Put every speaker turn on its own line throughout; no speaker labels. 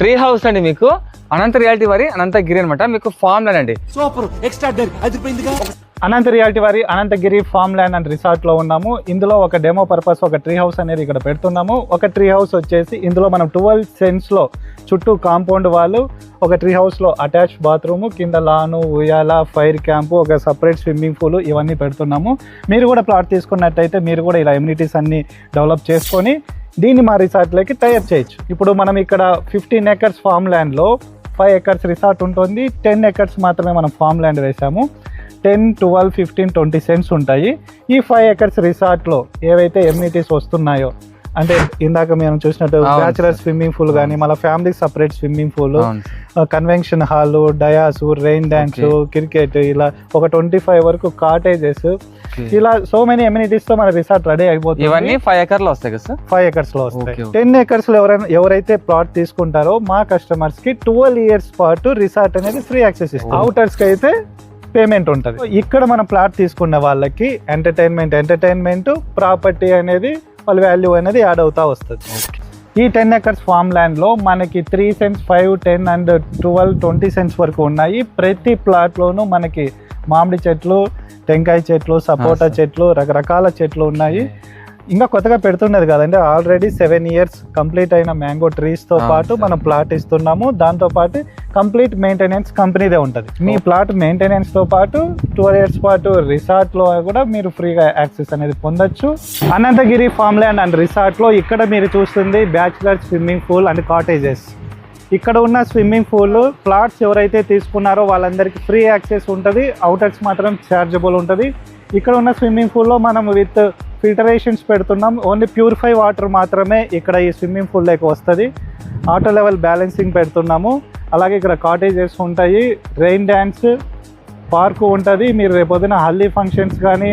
Tree house అండి మీకు. అనంత reality వారి అనంతగిరి అనమాట మీకు ఫామ్ ల్యాండ్ అండి.
సూపర్
అనంత రియాలిటీ వారి అనంతగిరి ఫామ్ ల్యాండ్ అండ్ రిసార్ట్లో ఉన్నాము. ఇందులో ఒక డెమో పర్పస్ ఒక ట్రీ హౌస్ అనేది ఇక్కడ పెడుతున్నాము. ఒక ట్రీ హౌస్ వచ్చేసి ఇందులో మనం ట్వెల్వ్ సెన్స్లో చుట్టూ కాంపౌండ్ వాళ్ళు ఒక ట్రీ హౌస్లో అటాచ్ బాత్రూమ్ కింద లాను ఉయ్యాల ఫైర్ క్యాంపు ఒక సపరేట్ స్విమ్మింగ్ పూల్ ఇవన్నీ పెడుతున్నాము. మీరు కూడా ప్లాట్ తీసుకున్నట్టయితే మీరు కూడా ఇలా ఎమ్యూనిటీస్ అన్ని డెవలప్ చేసుకొని దీన్ని మా రిసార్ట్లోకి తయారు చేయొచ్చు ఇప్పుడు మనం ఇక్కడ ఫిఫ్టీన్ ఎకర్స్ ఫామ్ ల్యాండ్లో ఫైవ్ ఎకర్స్ రిసార్ట్ ఉంటుంది టెన్ ఎకర్స్ మాత్రమే మనం ఫామ్ ల్యాండ్ వేసాము ten twelve fifteen twenty cents ఉంటాయి ఈ ఫైవ్ ఎకర్స్ రిసార్ట్లో ఏవైతే ఎమ్యూనిటీస్ వస్తున్నాయో అంటే ఇందాక మేము చూసినట్టు బ్యాచులర్. స్విమ్మింగ్ పూల్ కానీ మళ్ళీ family separate swimming pool. Convention hall dais rain dance. Cricket ఇలా ఒక ట్వంటీ ఫైవ్ వరకు కాటేజెస్. ఇలా సో మెనీ ఎమ్యూనిటీస్తో మన రిసార్ట్ రెడీ అయిపోతుంది.
ఇవన్నీ ఫైవ్ ఎకర్లో వస్తాయి కదా సార్
ఫైవ్ ఎకర్స్లో వస్తాయి. టెన్ ఎకర్స్లో ఎవరైనా ఎవరైతే ప్లాట్ తీసుకుంటారో మా కస్టమర్స్కి ట్వెల్వ్ ఇయర్స్ పాటు రిసార్ట్ అనేది ఫ్రీ యాక్సెస్ ఇస్తాం. అవుటర్స్కి అయితే పేమెంట్ ఉంటుంది. ఇక్కడ మనం ప్లాట్ తీసుకున్న వాళ్ళకి ఎంటర్టైన్మెంట్ ఎంటర్టైన్మెంట్ ప్రాపర్టీ అనేది వాళ్ళ వాల్యూ అనేది యాడ్ అవుతా వస్తుంది. ఈ టెన్ ఎకర్స్ ఫామ్ ల్యాండ్లో మనకి three cents five ten and twelve twenty cents వరకు ఉన్నాయి. ప్రతి ప్లాట్ లోనూ మనకి మామిడి చెట్లు టెంకాయ చెట్లు సపోటా. చెట్లు రకరకాల చెట్లు ఉన్నాయి. ఇంకా కొత్తగా పెడుతున్నది కదండి ఆల్రెడీ సెవెన్ ఇయర్స్ కంప్లీట్ అయిన మ్యాంగో ట్రీస్తో
అవును
పాటు. మనం ప్లాట్ ఇస్తున్నాము. దాంతో పాటు కంప్లీట్ మెయింటెనెన్స్ కంపెనీదే ఉంటుంది. మీ ప్లాట్ మెయింటెనెన్స్తో పాటు టూ ఇయర్స్ పాటు రిసార్ట్లో కూడా మీరు ఫ్రీగా యాక్సెస్ అనేది పొందొచ్చు. అనంతగిరి ఫామ్ ల్యాండ్ అండ్ రిసార్ట్లో ఇక్కడ మీరు చూస్తుంది bachelor swimming pool and cottages ఇక్కడ ఉన్న స్విమ్మింగ్ పూల్ ప్లాట్స్ ఎవరైతే తీసుకున్నారో వాళ్ళందరికీ ఫ్రీ యాక్సెస్ ఉంటుంది. అవుటర్స్ మాత్రం ఛార్జబుల్ ఉంటుంది. ఇక్కడ ఉన్న స్విమ్మింగ్ పూల్లో మనం విత్ ఫిల్టరేషన్స్ పెడుతున్నాం. ఓన్లీ ప్యూరిఫై వాటర్ మాత్రమే ఇక్కడ ఈ స్విమ్మింగ్ పూల్లోకి వస్తుంది. ఆటో లెవెల్ బ్యాలెన్సింగ్ పెడుతున్నాము. అలాగే ఇక్కడ కాటేజెస్ ఉంటాయి. రెయిన్ డ్యాన్స్ పార్కు ఉంటుంది. మీరు రేపొద్దున హల్దీ ఫంక్షన్స్ కానీ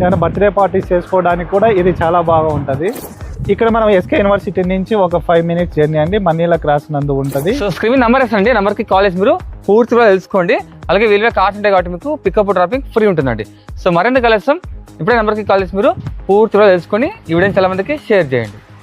ఏమైనా బర్త్డే పార్టీస్ చేసుకోవడానికి కూడా ఇది చాలా బాగా ఉంటుంది. ఇక్కడ మనం ఎస్కే యూనివర్సిటీ నుంచి ఒక ఫైవ్ మినిట్స్ జర్నీ అండి. మనీల క్రాస్ నందు ఉంటుంది.
సో స్క్రీన్ నెంబర్ వేసండి నెంబర్కి కాలేజ్ మీరు పూర్తిగా తెలుసుకోండి. అలాగే వీలుగా కార్స్ ఉంటాయి కాబట్టి మీకు పికప్ డ్రాపింగ్ ఫ్రీ ఉంటుందండి. సో మరింత కలుస్తాం ఇప్పుడే నెంబర్కి కాల్ చేసి మీరు పూర్తిగా తెలుసుకొని ఈ వీడియోని చాలా మందికి షేర్ చేయండి.